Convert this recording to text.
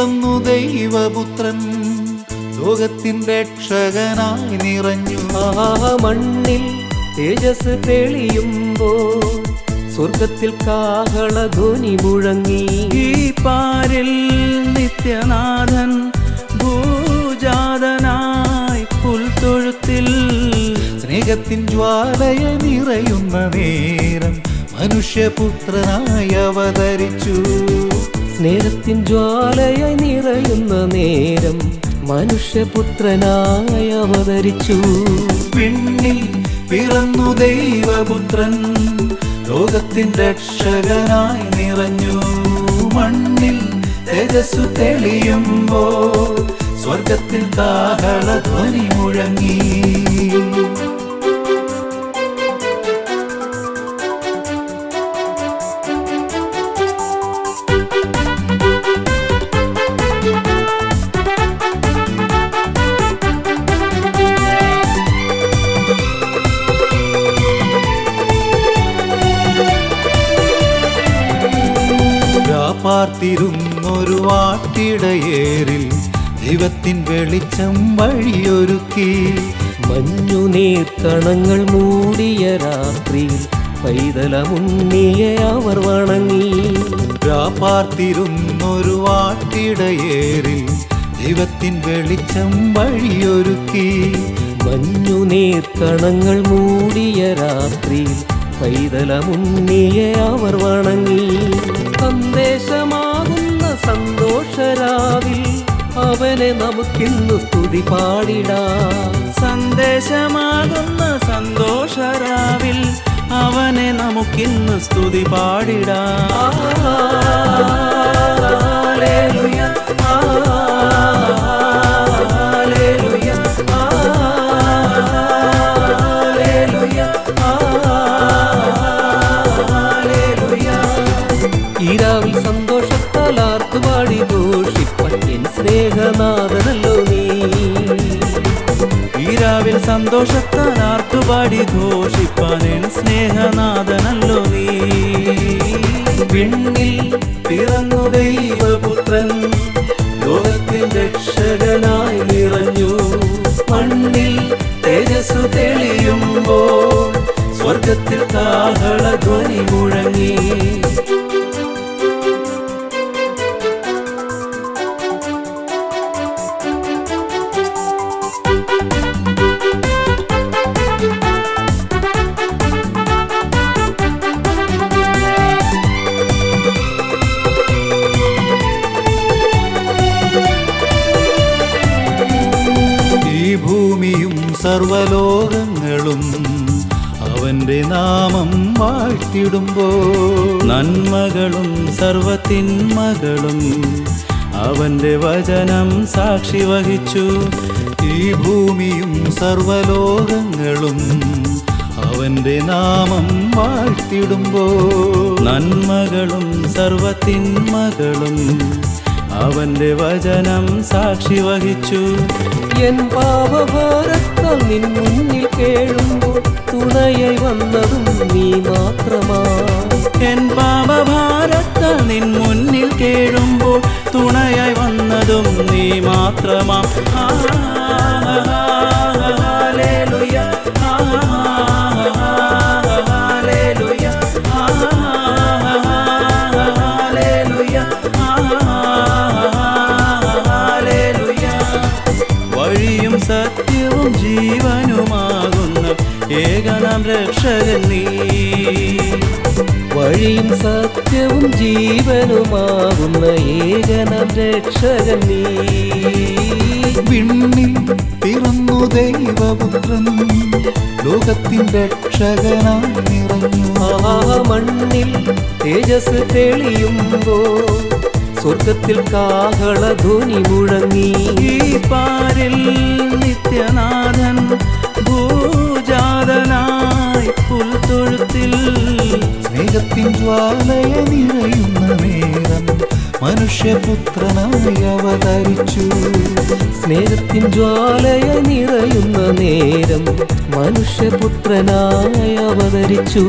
പിറന്നു ദൈവപുത്രൻ ലോകത്തിൻ രക്ഷകനായി നിറഞ്ഞു. ആ മണ്ണിൽ തേജസ് തെളിയുമ്പോൾ സ്വർഗത്തിൽ കാഹളധ്വനി മുഴങ്ങി. ഈ പാരിൽ നിത്യനാഥൻ ഭൂജാതനായി പുൽത്തൊഴുത്തിൽ സ്നേഹത്തിൻ ജ്വാലയ നിറയുന്ന നേരം മനുഷ്യപുത്രനായി അവതരിച്ചു. സ്നേഹത്തിൻ ജ്വാലയായി നിറയുന്ന നേരം മനുഷ്യപുത്രനായി അവതരിച്ചു. പിന്നിൽ പിറന്നു ദൈവപുത്രൻ ലോകത്തിൻ രക്ഷകനായി നിറഞ്ഞു. മണ്ണിൽ തേജസ്സു തെളിയുമ്പോൾ സ്വർഗത്തിൽ കാഹളധ്വനി മുഴങ്ങി. പാർത്തിരുന്നൊരു വാട്ടിടയേറിൽ ദൈവത്തിൻ വെളിച്ചം വഴിയൊരുക്കി. മഞ്ഞുനീർക്കണങ്ങൾ മൂടിയ രാത്രിയിൽ പൈതലമുന്നിയെ അവർ വണങ്ങി. പാർത്തിരുന്നൊരു വാട്ടിടയേറിൽ ദൈവത്തിൻ വെളിച്ചം വഴിയൊരുക്കി. മഞ്ഞുനീർക്കണങ്ങൾ മൂടിയ രാത്രിയിൽ പൈതലമുന്നിയെ അവർ വണങ്ങി. സന്ദേശമാകുന്ന സന്തോഷരാവിൽ അവനെ നമുക്കിന്ന് സ്തുതി പാടിടാം. സന്ദേശമാകുന്ന സന്തോഷരാവിൽ അവനെ നമുക്കിന്ന് സ്തുതി പാടിടാം. സന്തോഷത്താൽ ആർത്തുപാടി ഘോഷിപ്പാൻ എൻ സ്നേഹനാഥനല്ലോ നീ. പിന്നിൽ പിറന്നു ദൈവപുത്രൻ ലോകത്തിൻ രക്ഷകനായി നിറഞ്ഞു. മണ്ണിൽ തേജസ്സു തെളിയുമ്പോൾ സ്വർഗത്തിൽ കാഹളധ്വനി മുഴങ്ങി സർവലോകങ്ങളും അവന്റെ നാമം വാഴ്ത്തിടുമ്പോൾ നന്മകളും സർവത്തിന്മകളും അവന്റെ വചനം സാക്ഷി വഹിച്ചു. ഈ ഭൂമിയും സർവലോകങ്ങളും അവന്റെ നാമം വാഴ്ത്തിടുമ്പോൾ നന്മകളും സർവത്തിന്മകളും അവന്റെ വചനം സാക്ഷി വഹിച്ചു. എൻ പാപഭാരത്താൽ നിൻ മുന്നിൽ കേഴുമ്പോൾ തുണയായി വന്നതും നീ മാത്രമാ. എൻ പാപഭാരത്താൽ നിൻ മുന്നിൽ കേഴുമ്പോൾ തുണയായി വന്നതും നീ മാത്രമാ. ഹാലേലുയ രക്ഷകൻ നീ. വഴിയും സത്യവും ജീവനുമാകുന്ന ഏകനം രക്ഷകൻ നീ. വിണ്ണിൽ പിറന്നു ദൈവപുത്രൻ ലോകത്തിൻ രക്ഷകനായി നിറഞ്ഞു. ആ മണ്ണിൽ തേജസ് തെളിയുമ്പോ സ്വർഗത്തിൽ കാഹളധ്വനി മുഴങ്ങി. ഈ മനുഷ്യപുത്രനായി അവതരിച്ചു. സ്നേഹത്തിൻ ജ്വാലയ നിറയുന്ന നേരം മനുഷ്യപുത്രനായി അവതരിച്ചു.